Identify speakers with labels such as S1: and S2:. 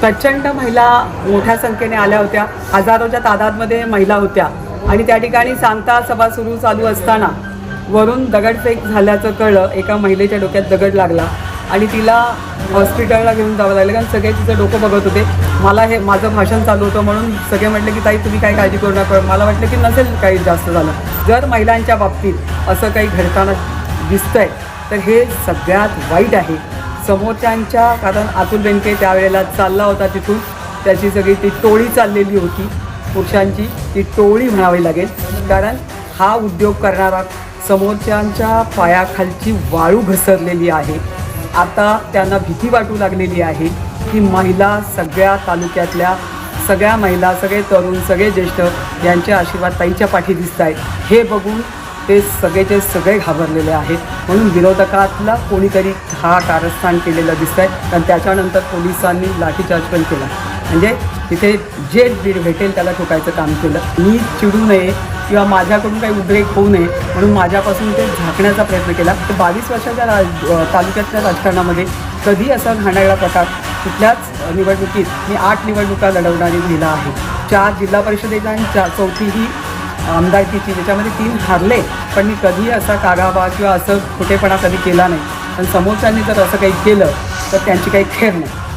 S1: प्रचंड महिला मोठ्या संख्येने आल्या होत्या. हजारोच्या तादादमध्ये महिला होत्या. आणि त्या ठिकाणी सांगता सभा सुरू चालू असताना वरून दगडफेक झाल्याचं कळलं. एका महिलेच्या डोक्यात दगड लागला. आणि तिला हॉस्पिटलला घेऊन जावं लागलं. कारण सगळे तिचं डोकं बघत होते. मला हे माझं भाषण चालू होतं म्हणून सगळे म्हटले की ताई तुम्ही काही काळजी करू नका. मला वाटलं की नसेल काही जास्त झालं. जर महिलांच्या बाबतीत असं काही घडताना दिसतंय तर हे सगळ्यात वाईट आहे. समोरच्यांच्या कारण अतुल बेनके त्यावेळेला चालला होता तिथून. त्याची सगळी ती टोळी चाललेली होती पुरुषांची. ती टोळी म्हणावी लागेल. कारण हा उद्योग करणारा समोरच्यांच्या पायाखालची वाळू घसरलेली आहे. आता त्यांना भीती वाटू लागलेली आहे की महिला सगळ्या तालुक्यातल्या सगळ्या महिला सगळे तरुण सगळे ज्येष्ठ यांचे आशीर्वाद ताईच्या पाठी दिसत आहेत हे बघून ते सगळेचे सगळे घाबरलेले आहेत. म्हणून विरोधकातला कोणीतरी हा कारस्थान केलेलं दिसत आहे कारण त्याच्यानंतर पोलिसांनी लाठीचार्ज पण केला. म्हणजे तिथे जे भीड भेटेल त्याला ठोकायचं काम केलं. मी चिडू नये किंवा माझ्याकडून काही उद्रेक होऊ नये म्हणून माझ्यापासून ते झाकण्याचा प्रयत्न केला. तर बावीस वर्षाच्या राज तालुक्यातल्या राजकारणामध्ये कधी असा घाणेरडा प्रकार कुठल्याच निवडणुकीत मी आठ निवडणुका लढवणारी महिला आहे. चार जिल्हा परिषदेच्या आणि चार चौथी ही आमदारकीची ज्याच्यामध्ये तीन हारले पण मी कधी असा कागावा किंवा असं खोटेपणा कधी केला नाही. पण समोरच्यांनी जर असं काही केलं तर त्यांची काही खेर नाही.